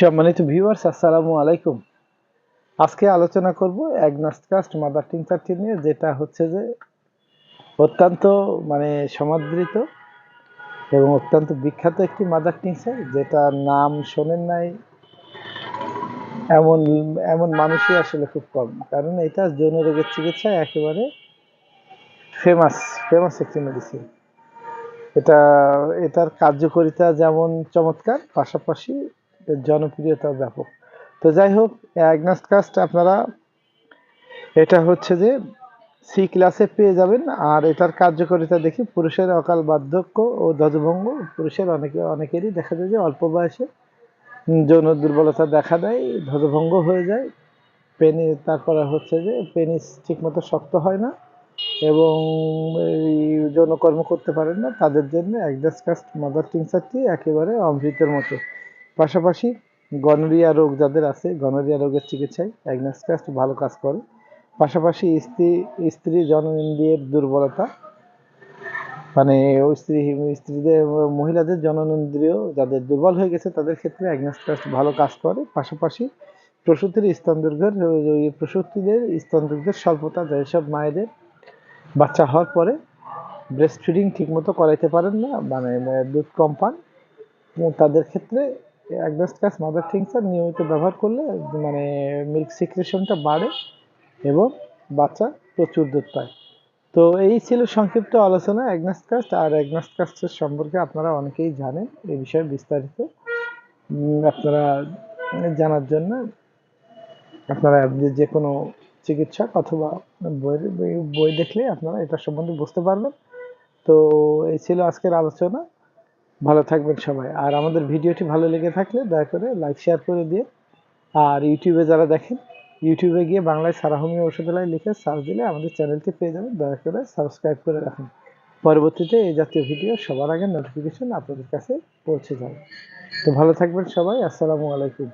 সম্মানিত ভিউয়ার্স আসসালামু আলাইকুম। আজকে আলোচনা করব অ্যাগনাস্টকাস্ট মাদার টিংচারটি নিয়ে, যেটা হচ্ছে যে অত্যন্ত মানে সমাদৃত এবং অত্যন্ত বিখ্যাত একটি মাদার টিংচার যেটা নাম শোনেন নাই। এমন এমন মানুষই আসলে খুব কম, কারণ এটা যৌন রোগের চিকিৎসায় একেবারে ফেমাস ফেমাস একটি মেডিসিন এটা, এটার কার্যকারিতা যেমন চমৎকার, পাশাপাশি এর জনপ্রিয়তা ব্যাপক। তো যাই হোক অ্যাগনাস্টকাস্ট আপনারা, এটা হচ্ছে যে সি ক্লাসে পেয়ে যাবেন। আর এটার কার্যকারিতা দেখি, পুরুষের অকাল বার্ধক্য ও ধ্বজভঙ্গ। পুরুষের অনেকে, অনেকেরই দেখা যায় যে অল্প বয়সে যৌন দুর্বলতা দেখা দেয়, ধ্বজভঙ্গ হয়ে যায়। পেনি, তারপরে হচ্ছে যে পেনিস ঠিকমতো শক্ত হয় না এবং যৌনকর্ম করতে পারেন না। তাদের জন্য একদাস কাস্ট মাদার টিংচারটি একেবারে অমৃতের মতো। পাশাপাশি গনোরিয়া রোগ যাদের আছে, গনোরিয়া রোগের চিকিৎসায় অ্যাগনাস্কাস্ট ভালো কাজ করে। পাশাপাশি স্ত্রী স্ত্রী জননেন্দ্রিয়ের দুর্বলতা মানে স্ত্রী, স্ত্রীদের, মহিলাদের জননেন্দ্রিয় যাদের দুর্বল হয়ে গেছে, তাদের ক্ষেত্রে অ্যাগনাস্কাস্ট ভালো কাজ করে। পাশাপাশি প্রসূতির স্তন ওই প্রসূতিদের স্তন দৈর্ঘ্যের স্বল্পতা, যেসব মায়েদের বাচ্চা হওয়ার পরে ব্রেস্ট ফিডিং ঠিকমতো করাইতে পারেন না মানে দুধ কম পান, তাদের ক্ষেত্রে অ্যাগনাস্টাস মাদার টিংচার নিয়মিত ব্যবহার করলে মানে মিল্ক সিক্রেশনটা বাড়ে এবং বাচ্চা প্রচুর দুধ পায়। তো এই ছিল সংক্ষিপ্ত আলোচনা অ্যাগনাস্টাস আর অ্যাগনাস্টাসের সম্পর্কে আপনারা অনেকেই জানেন এই বিষয়ে বিস্তারিত। আপনারা জানার জন্য আপনারা যে কোনো চিকিৎসক অথবা বই বই দেখলে আপনারা এটা সম্বন্ধে বুঝতে পারবেন। তো এই ছিল আজকের আলোচনা। ভালো থাকবেন সবাই। আর আমাদের ভিডিওটি ভালো লেগে থাকলে দয়া করে লাইক, শেয়ার করে দিয়ে। আর ইউটিউবে যারা দেখেন, ইউটিউবে গিয়ে বাংলায় সারাহমি ওষুধালয় লিখে সার্চ দিলে আমাদের চ্যানেলটি পেয়ে যাবেন। দয়া করে সাবস্ক্রাইব করে রাখুন। পরবর্তীতে এই জাতীয় ভিডিও সবার আগে নোটিফিকেশন আপনাদের কাছে পৌঁছে যাবে তো ভালো থাকবেন সবাই। আসসালামু আলাইকুম।